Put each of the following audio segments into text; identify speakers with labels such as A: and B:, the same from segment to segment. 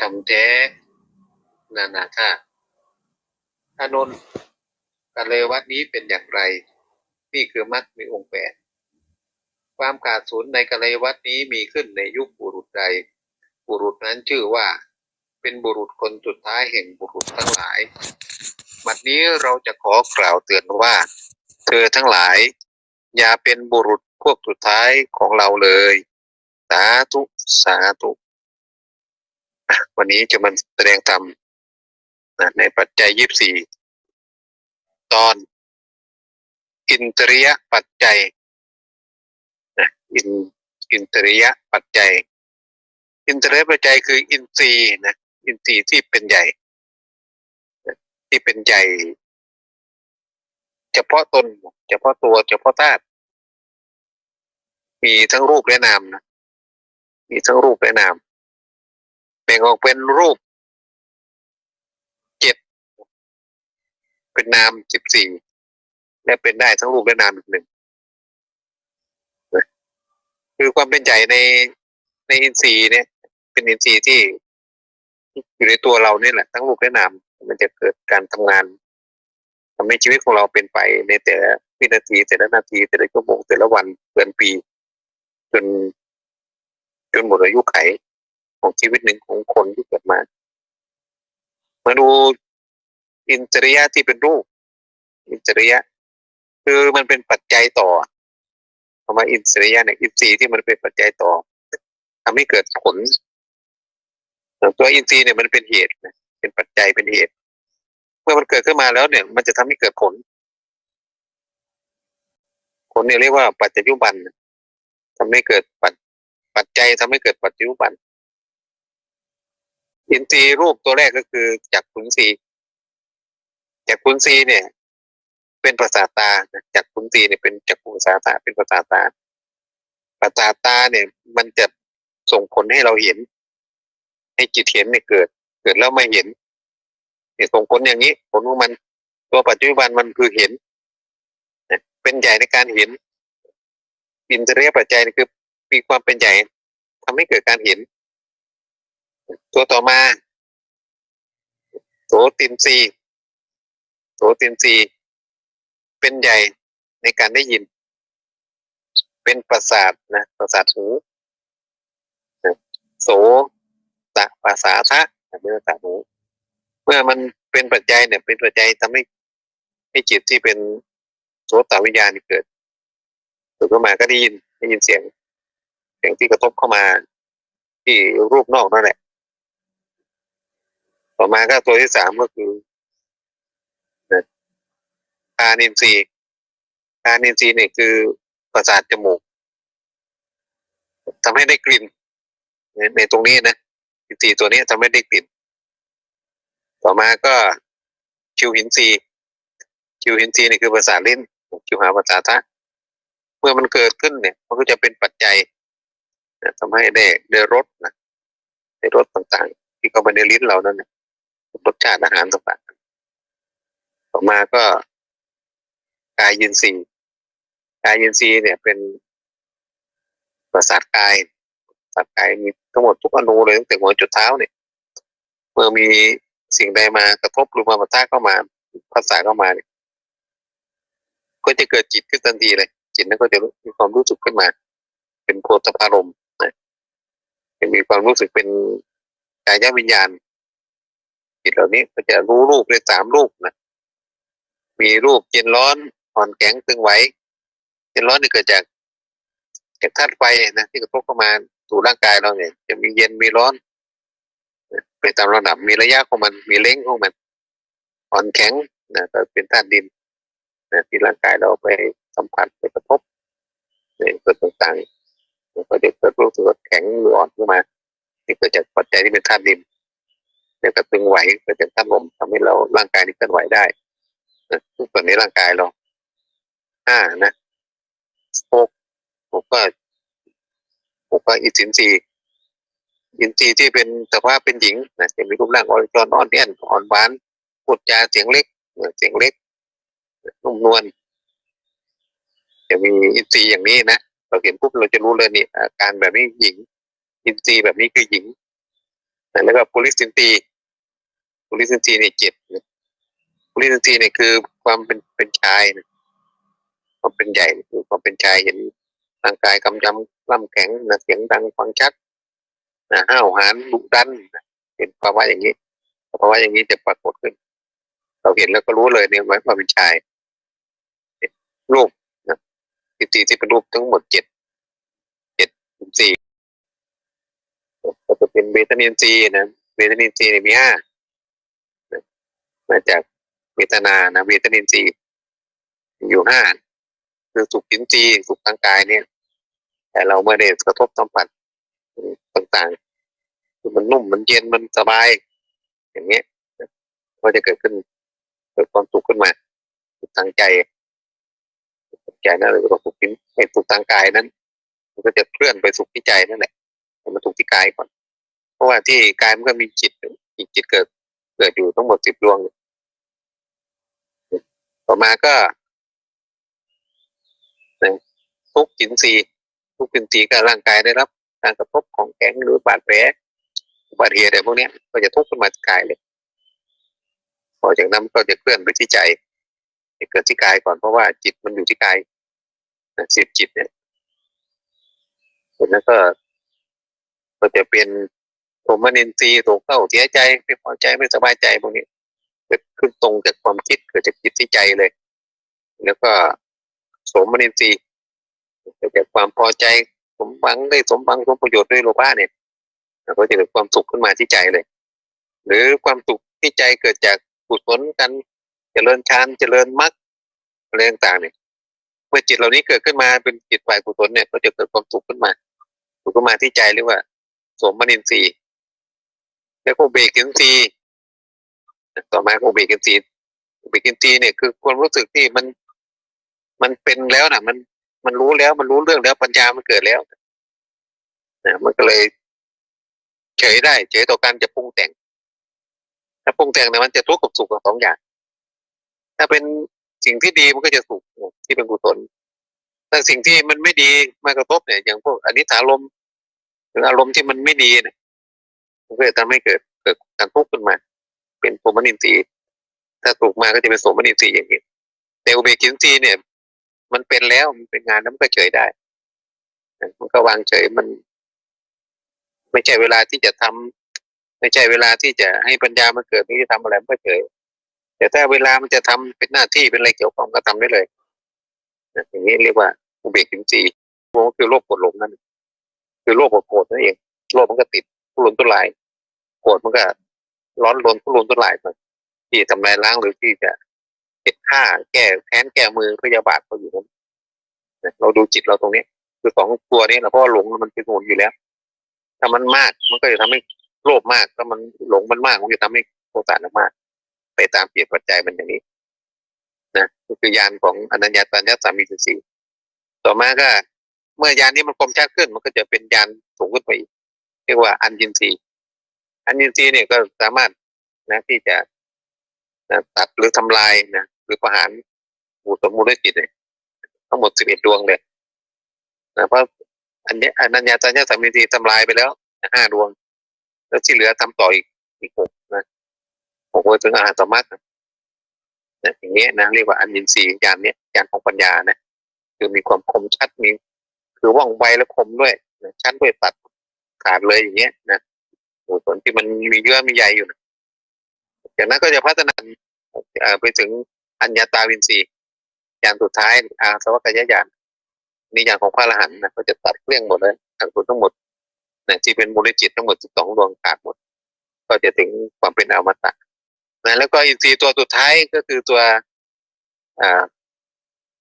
A: ทำแท้นานาท่าอานนท์กะเลวัดนี้เป็นอย่างไร นี่คือมัดมีองค์แปดความขาดศูนย์ในกะเลวัดนี้มีขึ้นในยุคบุรุษใด บุรุษนั้นชื่อว่า เป็นบุรุษคนสุดท้ายแห่งบุรุษทั้งหลายบัดนี้เราจะขอกล่าวเตือนว่า เธอทั้งหลาย อย่าเป็นบุรุษพวกสุดท้ายของเราเลย สาธุ สาธุ วันนี้จะมันแสดงธรรมในปัจจัยยี่สี่ตอน อินทรียปัจจัยอินอินทรียปัจจัย อินทรียปัจจัยคืออินทรีย์นะอินทรีย์ที่เป็นใหญ่ ที่เป็นใหญ่ เฉพาะตนเฉพาะตัวเฉพาะธาตุมีทั้งรูปและนามนะมีทั้งรูปและนาม งออกเป็นรูปเจ็ดเป็นนามสิบสี่และเป็นได้ทั้งรูปและนามอีกหนึ่งคือความเป็นใหญ่ในในอินทรีย์เนี่ย เป็นอินทรีย์ที่อยู่ในตัวเราเนี่ยแหละทั้งรูปและนามมันจะเกิดการทำงานทำให้ชีวิตของเราเป็นไปในแต่ละวินาทีแต่ละนาทีแต่ละชั่วโมงแต่ละวันเดือนปี จนจนหมดอายุไข ของชีวิตหนึ่งของคนที่เกิดมามาดูอินทรียะที่เป็นรูป อินทรียะ คือมันเป็นปัจจัยต่อคำว่าอินทรียะเนี่ยอินทรีย์ที่มันเป็นปัจจัยต่อทำให้เกิดผลตัวอินทรีย์เนี่ยมันเป็นเหตุเป็นปัจจัยเป็นเหตุ เมื่อมันเกิดขึ้นมาแล้วเนี่ย มันจะทำให้เกิดผล ผลเนี่ยเรียกว่าปัจจัยยุบันทำให้เกิดปัจปัจจัยทำให้เกิดปัจจัยยุบัน อินทรีย์รูปตัวแรกก็คือจักขุนสีจักขุนสีเนี่ย เป็นประสาตาจักขุนสีเนี่ยเป็นจักขุประสาตาเป็นประสาตาประสาตาเนี่ย มันจะส่งผลให้เราเห็น ให้จิตเห็นเนี่ยเกิด เกิดแล้วไม่เห็นเนี่ยส่งผลอย่างนี้ ผลของมันตัวปัจจุบันมันคือเห็นเป็นใหญ่ในการเห็นอินทรียปัจจัยคือมีความเป็นใหญ่ทำให้เกิดการเห็น ตัวต่อมาโสตินซีโสตินซีเป็นใหญ่ในการได้ยิน เป็นประสาทนะประสาทหูโสตะภาษาทะเป็นประสาทหูเมื่อมันเป็นปัจจัยเนี่ย เป็นปัจจัยทำให้ให้จิตที่เป็นโสตวิญญาณเกิดเกิดขึ้นมาก็ได้ยินได้ยินเสียงเสียงที่กระทบเข้ามา ที่รูปนอกนั่นแหละ ต่อมาก็ตัวที่สามก็คือคานินทรีย์คานินทรีเนี่ยคือประสาทจมูกทำให้ได้กลิ่นในในตรงนี้นะอินทรีย์ตัวนี้ทำให้ได้กลิ่น ต่อมาก็คิวหินทรีคิวหินทรีย์นี่คือประสาทลิ้นคิวหาประสาทะเมื่อมันเกิดขึ้นเนี่ย มันก็จะเป็นปัจจัยนะทำให้ได้ได้รสนะได้รสต่างๆ ที่เข้าไปในลิ้นเรานั่นนะ รสชาติอาหารต่างๆต่อมาก็กายยินทรีกายยินทรีเนี่ยเป็นประสาทกายประสาทกายมีทั้งหมดทุกอนูเลยตั้งแต่หัวจุดเท้าเนี่ย เมื่อมีสิ่งใดมากระทบหรือมาปะทะเข้ามาภาษาเข้ามาเนี่ยก็จะเกิดจิตขึ้นทันทีเลย จิตนั้นก็จะมีความรู้สึกขึ้นมา เป็นโพธพารมณ์นะจะมีความรู้สึกเป็นกายวิญญาณ จิตเหล่านี้ก็จะรู้รูปได้สามรูปนะมีรูปเย็นร้อนอ่อนแข็งตึงไหวเย็นร้อนนี่เกิดจากจากธาตุไฟนะที่กระทบเข้ามาสู่ร่างกายเราเนี่ย จะมีเย็นมีร้อนไปตามระดับมีระยะของมันมีเล้งของมันอ่อนแข็งนะก็เป็นธาตุดินนะที่ร่างกายเราไปสัมผัสไปกระทบเนี่ยเกิดต่างๆก็จะเกิดรู้สึกแข็งหรืออ่อนขึ้นมาที่เกิดจากปัจจัยที่เป็นธาตุดิน เนี่ยก็ตึงไหวเกิดจากธาตุลมทำให้เราร่างกายนี้เคลื่อนไหวได้นะทุกส่วนในร่างกายเราห้านะหกหกก็หกก็อิสินทรีย์อินทรีย์ที่เป็นสภาพเป็นหญิงนะจะมีรูปร่างอ่อนจอนอ่อนเนียนอ่อนหวานพูดจาเสียงเล็กเสียงเล็กนุ่มนวลจะมีอินทรีย์อย่างนี้นะเราเห็นปุ๊บเราจะรู้เลยนี่อาการแบบนี้หญิง อินทรีย์แบบนี้คือหญิงแล้วก็ปุริสินตี ปุริสินตีเนี่ยเจ็ดปุริสินตีเนี่ยคือความเป็นเป็นชายนะความเป็นใหญ่คือความเป็นชายเห็นร่างกายกำยำล่ำแข็งนะเสียงดังฟังชัดนะห้าวหาญดุดันนะเป็นภาวะอย่างนี้ภาวะอย่างนี้จะปรากฏขึ้น เราเห็นแล้วก็รู้เลยเนี่ยว่าเป็นชายรูปนะสิบสี่ที่เป็นรูปทั้งหมดเจ็ดเจ็ดสิบสี่ก็จะเป็นเบตานินซีนะเบตานินซีเนี่ยมีห้า มาจากเวทนานะเบตานินซีอยู่ห้าคือสุขจินซีสุขทางกายเนี่ย แต่เราเมื่อได้กระทบสัมผัสต่างๆ คือมันนุ่มมันเย็นมันสบาย อย่างเงี้ยก็จะเกิดขึ้นเกิดความสุขขึ้นมาสุขทางใจสุขใจนั่นเลยก็สุขที่ไอ้สุขทางกายนั้น มันก็จะเคลื่อนไปสุขที่ใจนั่นแหละมันสุขที่กายก่อน เพราะว่าที่กายมันก็มีจิตอีกจิตเกิดเกิดอยู่ทั้งหมดสิบดวง ต่อมาก็นะทุกข์จินซีย์ทุกข์จินซีย์ก็ร่างกายได้รับการกระทบของแข็งหรือบาดแผลบัติเหตุอะไรพวกนี้ก็จะทุกข์ขึ้นมาที่กายเลยพอจากนั้นก็จะเคลื่อนไปที่ใจจะเกิดที่กายก่อนเพราะว่าจิตมันอยู่ที่กายสิบจิตเนี่ยแล้วก็ก็จะเป็นโทมนินทรีย์โศกเศร้าเสียใจไม่พอใจไม่สบายใจพวกนี้ เกิดขึ้นตรงจากความคิดเกิดจากจิตที่ใจเลย แล้วก็สมนินทรีย์เกิดจากความพอใจสมหวังได้สมหวังสมประโยชน์ด้วยโลภะเนี่ยก็จะเกิดความสุขขึ้นมาที่ใจเลย หรือความสุขที่ใจเกิดจากกุศลกันเจริญฌานเจริญมรรคอะไรต่างๆเนี่ยเมื่อจิตเหล่านี้เกิดขึ้นมาเป็นจิตฝ่ายกุศลเนี่ย ก็จะเกิดความสุขขึ้นมาสุขขึ้นมาที่ใจเรียกว่า สมนินทรีย์แล้วก็เบรกินทรีย์ ต่อมาก็เบกินทรีย์เบกินทรีเนี่ยคือความรู้สึกที่มัน มันเป็นแล้วนะมันมันรู้แล้วมันรู้เรื่องแล้วปัญญามันเกิดแล้วนะมันก็เลยเฉยได้เฉยต่อการจะปรุงแต่ง ถ้าปรุงแต่งเนี่ยมันจะทุกข์กับสุขสองอย่าง ถ้าเป็นสิ่งที่ดีมันก็จะสุขที่เป็นกุศลถ้าสิ่งที่มันไม่ดีมากระทบเนี่ย อย่างพวกอนิจจารมณ์หรืออารมณ์ที่มันไม่ดีเนี่ยมันก็จะทำให้เกิดเกิดการทุกข์ มนินทรีย์ถ้าถูกมาก็จะเป็นโสมนินทรีย์อย่างนี้แต่อุเบกินทรีย์เนี่ย มันเป็นแล้วมันเป็นงานแล้วมันก็เฉยได้มันก็วางเฉยมัน ไม่ใช่เวลาที่จะทำไม่ใช่เวลาที่จะให้ปัญญามันเกิดนี่จะทำอะไรมันก็เฉยแต่ถ้าเวลามันจะทำเป็นหน้าที่เป็นอะไรเกี่ยวข้องก็ทำได้เลยอย่างนี้เรียกว่าอุเบกินสีก็คือโรคปวดหลงนั่นคือโรคปวดโกรธนั่นเองโรคมันก็ติดทุรนทุรายโกรธมันก็ ร้อนรนทุรนทุรายไปที่ทำลายล้างหรือที่จะเก็บฆ่าแก้แค้นแก้มือพยาบาทเขาอยู่นั้นเราดูจิตเราตรงนี้ คือสองตัวนี้เพราะว่าหลงมันเป็นหนอยู่แล้ว ถ้ามันมากมันก็จะทำให้โลภมากถ้ามันหลงมันมากมันจะทำให้โทสะมาก ไปตามเปลี่ยนปัจจัยมันอย่างนี้นะก็คือยานของอนัญญาตัญญาสามีสี่ ต่อมาก็ เมื่อยานนี้มันคมชัดขึ้นมันก็จะเป็นยานสูงขึ้นไปอีกเรียกว่าอันยินทรีย์ อันยินทรีย์เนี่ยก็สามารถนะที่จะนะตัดหรือทำลายนะหรือประหารหมู่สมมูลจิตเนี่ยทั้งหมดสิบเอ็ดดวงเลยนะเพราะอันนี้อนัญญาตัญญาสามีสี่ทำลายไปแล้วห้าดวง แล้วที่เหลือทำต่ออีกอีกหกนะหกถึงอาหารสมัตินะอย่างเงี้ยนะเรียกว่าอันยินทรีย์ยานเนี้ยยานของปัญญานะคือมีความคมชัดมีคือว่องไวและคมด้วยนะชัดด้วยตัดขาดเลยอย่างเงี้ยนะ ส่วนที่มันมีเยื่อมีใยอยู่นะจากนั้นก็จะพัฒนาไปถึงอัญญาตาวินทรีย์ยานสุดท้ายอาสวัคยายานนี่อย่านของพระอรหันต์นะก็จะตัดเรื่องหมดเลยทั้งหมดทั้งหมดนะที่เป็นมูลจิตทั้งหมดสิบสองดวงขาดหมด ก็จะถึงความเป็นอมตะนะแล้วก็อินทรีย์ตัวสุดท้ายก็คือตัวอ่า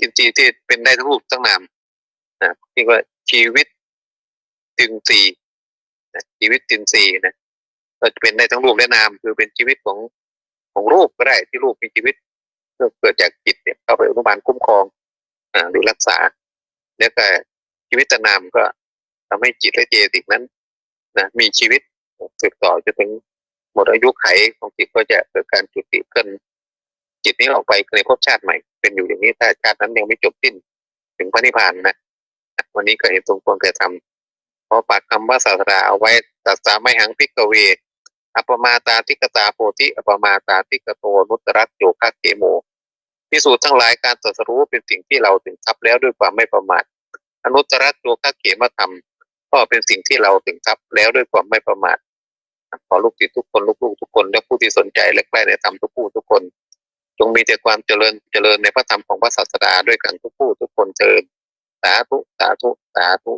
A: อินทรีย์ที่เป็นได้ทั้งรูปทั้งนามนะที่ว่าชีวิตตินทรีย์ นะชีวิตตินทรีย์นะก็จะเป็นได้ทั้งรูปและนามคือเป็นชีวิตของของรูปก็ได้ที่รูปมีชีวิตเกิดจากจิตเนี่ยเข้าไปอนุบาลคุ้มครองอ่าหรือรักษา แล้วก็ชีวิตนามก็ทำให้จิตและเจติกนั้นนะมีชีวิตสืบต่อจนถึงหมดอายุไขของจิตก็จะเกิดการจุติขึ้นจิตนี้ออกไปในภพชาติใหม่ เป็นอยู่อย่างนี้ถ้าชาตินั้นยังไม่จบสิ้นถึงพระนิพพานนะวันนี้ก็เห็นตรงควรเกิดทำ เพราะปากคำว่าศาสดาเอาไว้ตัดสาไม่หังพิกเวอัปมาตาทิกตาโพธิอัปมาตาทิกโตนุตรัตโยคะเกโมพิสูจน์ทั้งหลายการตรัสรู้เป็นสิ่งที่เราถึงทรัพย์แล้วด้วยความไม่ประมาทอนุตรัตโยคะเกมธรรมก็เป็นสิ่งที่เราถึงทรัพย์แล้วด้วยความไม่ประมาทขอลูกศิษย์ทุกคนลูกๆทุกคนและผู้ที่สนใจและใกล้ในธรรมทุกผู้ทุกคน จงมีแต่ความเจริญเจริญในพระธรรมของพระศาสดาด้วยกันทุกผู้ทุกคนเชิญสาธุสาธุสาธุ